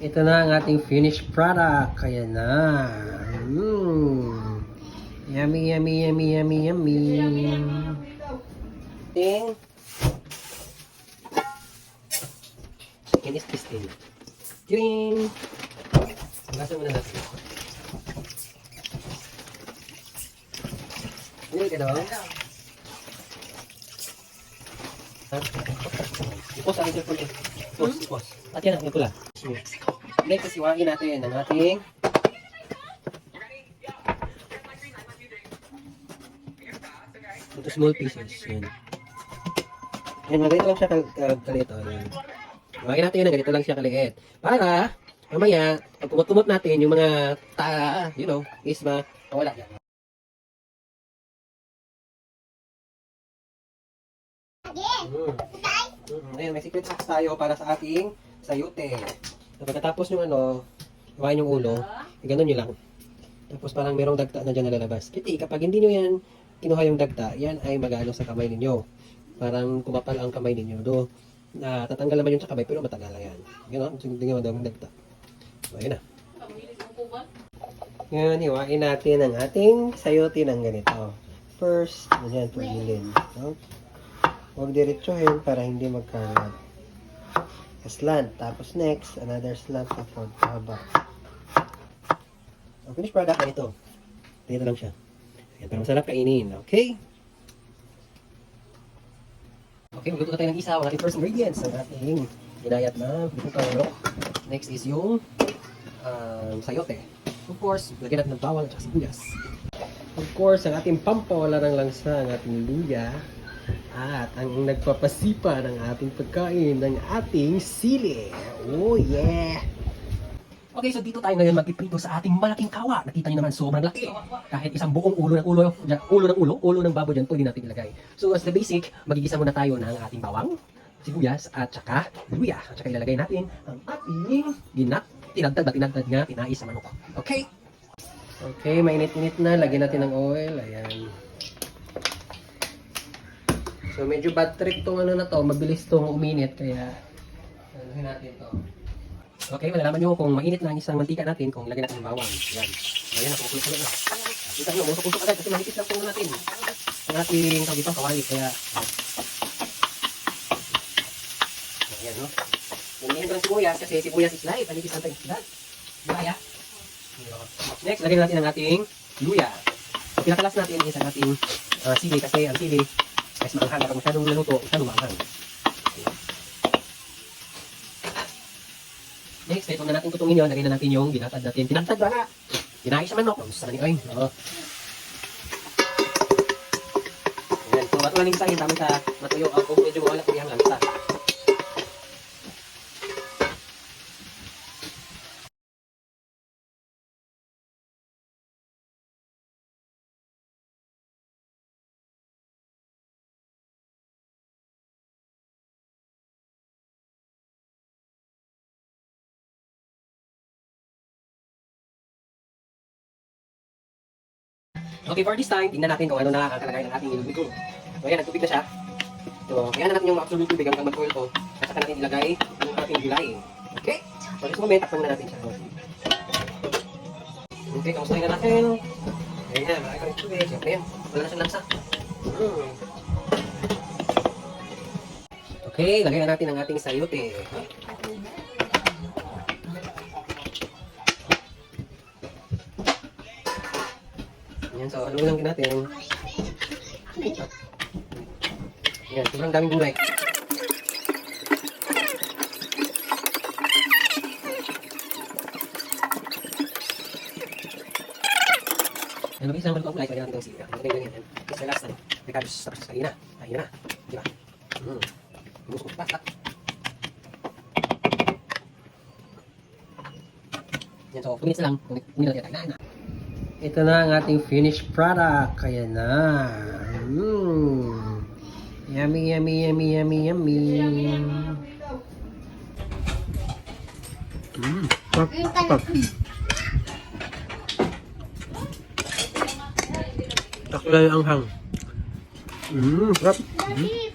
Ito na ang ating finished product. Kaya na. Mm. Yummy, yummy, yummy, yummy, yummy. Ting. Second is this thing. Ting. Lasa mo na natin. Hindi ka daw? Ipos ang ito pula. Ipos, ipos. At yan ito pula. Next, kasiwain natin ang ating into small pieces. Yan. Yan, ganito lang siya kal kal kaliit. Oh, yan. Iwain natin na ganito lang siya kaliit. Para, mamaya, pag kumot-kumot natin, yung mga ta, you know, is ma, mawala yan. Mm. Mm, Ayun, may secret sauce tayo para sa ating sayote. So, pagkatapos yung ano, iwain yung ulo, ganun nyo lang. Tapos parang merong dagta na dyan nalalabas. Kasi kapag hindi nyo yan kinuha yung dagta, yan ay magano sa kamay ninyo. Parang kumapal ang kamay ninyo. Do, na tatanggal naman yun sa kamay, pero matagal lang yan. Gano'n, hindi nga madaming dagta. So, ayun na. Ngayon, iwain natin ang ating sayote ng ganito. First, ganyan, pagilin. No? Huwag diretsuhin para hindi magkalat. Slant. Tapos next, another slant na pagkaba. Ang finished product na ito. Dito lang siya. Ayan, pero masarap kainin. Okay? Okay, magluto tayo ng isa. Ang ating first ingredients. Ang ating ginayat na bukang. Next is yung um, sayote. Of course, lagyan natin ng bawang at sibuyas. Of course, ang ating pampawala ng langsa, ang ating luya, at ang nagpapasipa ng ating pagkain, ng ating sili. Oh yeah! Okay, so dito tayo ngayon magpiprito sa ating malaking kawa. Nakita niyo naman, sobrang laki. Kahit isang buong ulo ng ulo, dyan, ulo ng ulo, ulo ng baboy dyan, pwede natin ilagay. So as the basic, magigisa muna tayo ng ating bawang, sibuyas, at saka luya. At saka ilalagay natin ang ating ginat, tinagtad na tinagtad nga, tinais sa manok. Okay? Okay, mainit-init na. Lagyan natin ng oil. Ayan. So medyo bad trip tong ano na to, mabilis tong uminit kaya ano natin to. Okay, malalaman nyo kung mainit na ang isang mantika natin kung lagyan natin ng bawang. Yan. Ayan, kumukulo na. Kita nyo, musok-musok agad kasi manipis lang po natin. Ang ating tawag dito, kawali. Kaya, ayan, no? Lumihin ko ng sibuyas kasi sibuyas is life. Manipis lang tayo isda. Luya. Next, lagyan natin ang ating luya. So, pinakalas natin is ang ating uh, sili kasi ang sili mas maanghang kapag masyadong naluto, masyadong maanghang. Next, ito na natin tutungin yun. Lagay na natin yung ginatad natin. Tinagtad ba nga? Ginahit sa manok. Gusto na ni Oy. Oo. Ayan. So, at walang isahin. Tama sa matuyo. Ang kung medyo wala kanyang lansa. Okay, for this time, tingnan natin kung ano na ang kalagayan ng ating iluluto. So, ayan, nagtubig na siya. So, kaya na natin yung absolute tubig hanggang mag-oil to. At saka natin ilagay yung ating gulay. Okay? So, this moment, takpan na natin siya. Okay, kamustahin na natin. Ayan, marami pa rin tubig. Yan, wala na siyang lansa. Hmm. Okay, lagyan na natin ang ating sayote. Ayan, so ano lang natin. Ayan, sobrang daming gulay. Ano isang balito ang gulay? Lagyan natin sili. Lagyan ganyan. yan. Kasi last time, kabis tapos sa kanina. Ayun na. Di ba? Hmm. Gusto ko. Basta. Yan, so 2 minutes na lang. Tayo na. Ito na ang ating finished product. Kaya na. Mm. Yummy, yummy, yummy, yummy, yummy. Mm. Pag, pag. Takulay ang hang. Mm, sarap. Mm.